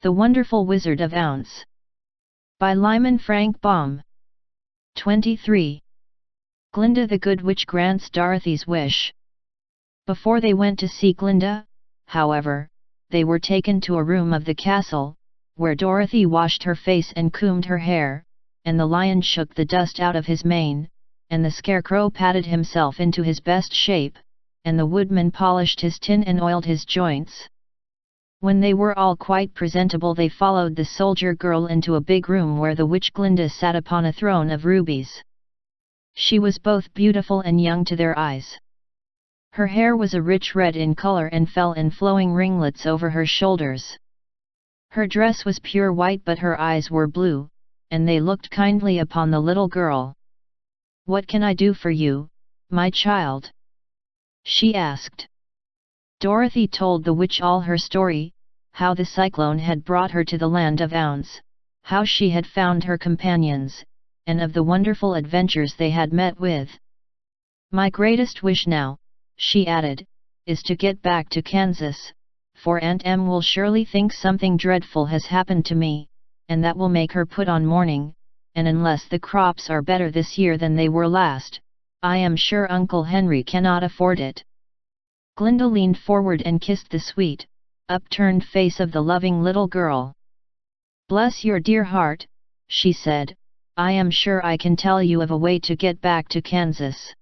The Wonderful Wizard of Ounce by Lyman Frank Baum 23. Glinda the Good Witch grants Dorothy's wish. Before they went to see Glinda, however, they were taken to a room of the castle, where Dorothy washed her face and combed her hair, and the lion shook the dust out of his mane, and the scarecrow patted himself into his best shape, and the woodman polished his tin and oiled his joints. When they were all quite presentable they followed the soldier girl into a big room where the witch Glinda sat upon a throne of rubies. She was both beautiful and young to their eyes. Her hair was a rich red in color and fell in flowing ringlets over her shoulders. Her dress was pure white but her eyes were blue, and they looked kindly upon the little girl. What can I do for you, my child? She asked. Dorothy told the witch all her story, how the cyclone had brought her to the land of Ounce, how she had found her companions, and of the wonderful adventures they had met with. My greatest wish now, she added, is to get back to Kansas, for Aunt Em will surely think something dreadful has happened to me, and that will make her put on mourning, and unless the crops are better this year than they were last, I am sure Uncle Henry cannot afford it. Glinda leaned forward and kissed the sweet, upturned face of the loving little girl. Bless your dear heart, she said, I am sure I can tell you of a way to get back to Kansas.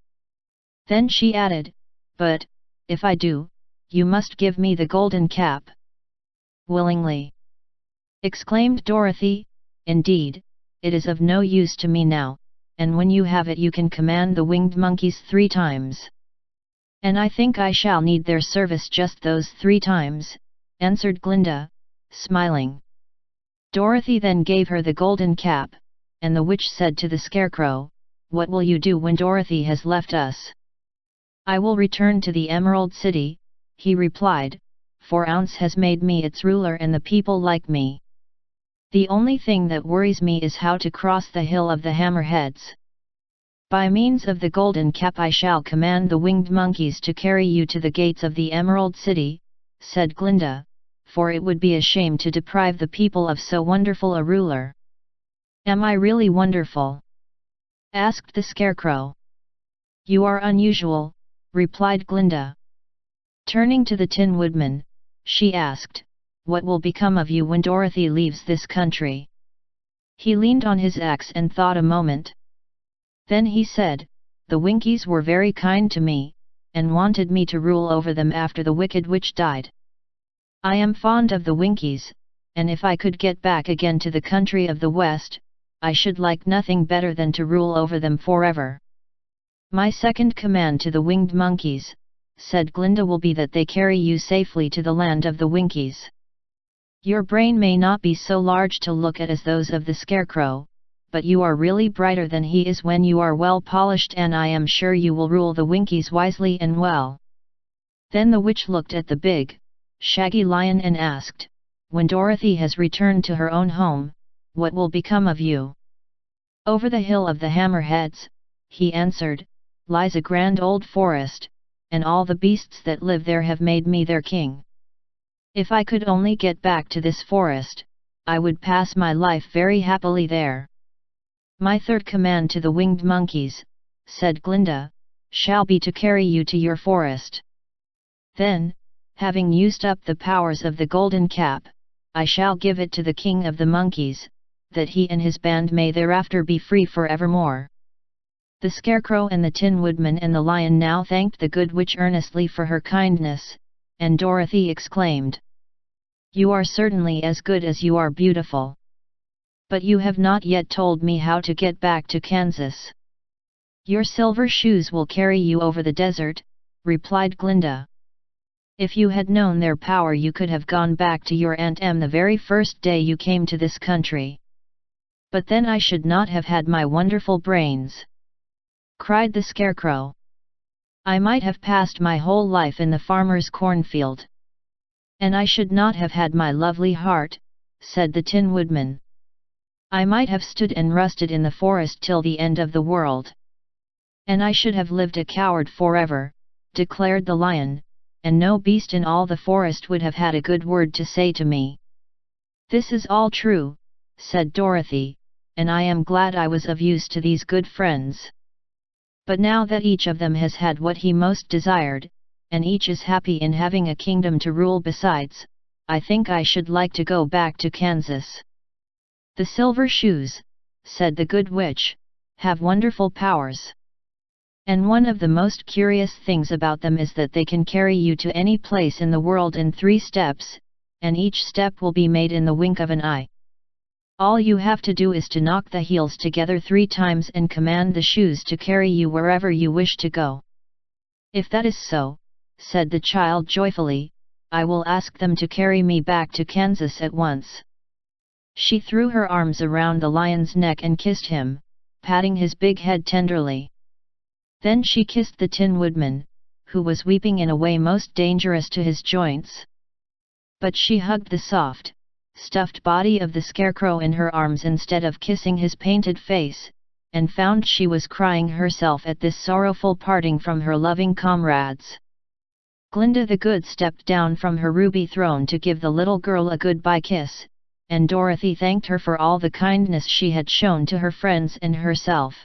Then she added, but, if I do, you must give me the golden cap. Willingly. Exclaimed Dorothy, indeed, it is of no use to me now, and when you have it you can command the winged monkeys three times. And I think I shall need their service just those three times, answered Glinda, smiling. Dorothy then gave her the golden cap, and the witch said to the scarecrow, What will you do when Dorothy has left us? I will return to the Emerald City, he replied, for Ounce has made me its ruler and the people like me. The only thing that worries me is how to cross the hill of the hammerheads. By means of the golden cap I shall command the winged monkeys to carry you to the gates of the Emerald City, said Glinda, for it would be a shame to deprive the people of so wonderful a ruler. Am I really wonderful? asked the Scarecrow. You are unusual, replied Glinda. Turning to the Tin Woodman, she asked, What will become of you when Dorothy leaves this country? He leaned on his axe and thought a moment. Then he said, The Winkies were very kind to me, and wanted me to rule over them after the wicked witch died. I am fond of the Winkies, and if I could get back again to the country of the West, I should like nothing better than to rule over them forever. My second command to the winged monkeys, said Glinda will be that they carry you safely to the land of the Winkies. Your brain may not be so large to look at as those of the Scarecrow, but you are really brighter than he is when you are well polished and I am sure you will rule the Winkies wisely and well. Then the witch looked at the big, shaggy lion and asked, When Dorothy has returned to her own home, what will become of you? Over the hill of the hammerheads, he answered, lies a grand old forest, and all the beasts that live there have made me their king. If I could only get back to this forest, I would pass my life very happily there. My third command to the winged monkeys, said Glinda, shall be to carry you to your forest. Then, having used up the powers of the golden cap, I shall give it to the king of the monkeys, that he and his band may thereafter be free forevermore. The Scarecrow and the Tin Woodman and the Lion now thanked the Good Witch earnestly for her kindness, and Dorothy exclaimed. You are certainly as good as you are beautiful. But you have not yet told me how to get back to Kansas. Your silver shoes will carry you over the desert, replied Glinda. If you had known their power you could have gone back to your Aunt Em the very first day you came to this country. But then I should not have had my wonderful brains. Cried the Scarecrow. I might have passed my whole life in the farmer's cornfield. And I should not have had my lovely heart, said the Tin Woodman. I might have stood and rusted in the forest till the end of the world. And I should have lived a coward forever, declared the lion, and no beast in all the forest would have had a good word to say to me. This is all true, said Dorothy, and I am glad I was of use to these good friends. But now that each of them has had what he most desired, and each is happy in having a kingdom to rule besides, I think I should like to go back to Kansas. The silver shoes, said the good witch, have wonderful powers. And one of the most curious things about them is that they can carry you to any place in the world in three steps, and each step will be made in the wink of an eye. All you have to do is to knock the heels together three times and command the shoes to carry you wherever you wish to go. If that is so, said the child joyfully, I will ask them to carry me back to Kansas at once. She threw her arms around the lion's neck and kissed him, patting his big head tenderly. Then she kissed the Tin Woodman, who was weeping in a way most dangerous to his joints. But she hugged the soft, stuffed body of the scarecrow in her arms instead of kissing his painted face, and found she was crying herself at this sorrowful parting from her loving comrades. Glinda the Good stepped down from her ruby throne to give the little girl a goodbye kiss, and Dorothy thanked her for all the kindness she had shown to her friends and herself.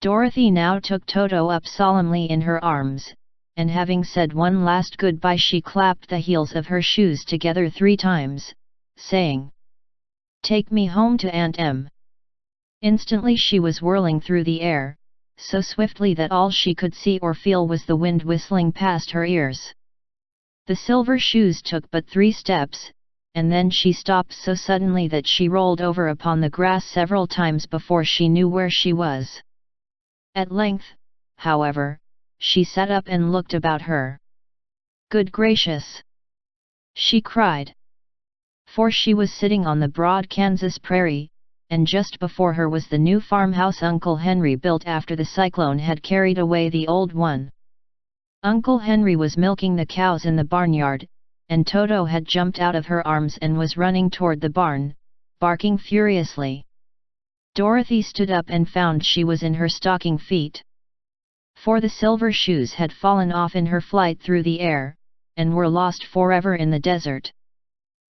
Dorothy now took Toto up solemnly in her arms, and having said one last goodbye she clapped the heels of her shoes together three times, saying, Take me home to Aunt Em. Instantly she was whirling through the air, so swiftly that all she could see or feel was the wind whistling past her ears. The silver shoes took but three steps, and then she stopped so suddenly that she rolled over upon the grass several times before she knew where she was. At length, however, she sat up and looked about her. Good gracious! She cried for she was sitting on the broad Kansas prairie, and just before her was the new farmhouse Uncle Henry built after the cyclone had carried away the old one. Uncle Henry was milking the cows in the barnyard, and Toto had jumped out of her arms and was running toward the barn, barking furiously. Dorothy stood up and found she was in her stocking feet. For the silver shoes had fallen off in her flight through the air, and were lost forever in the desert.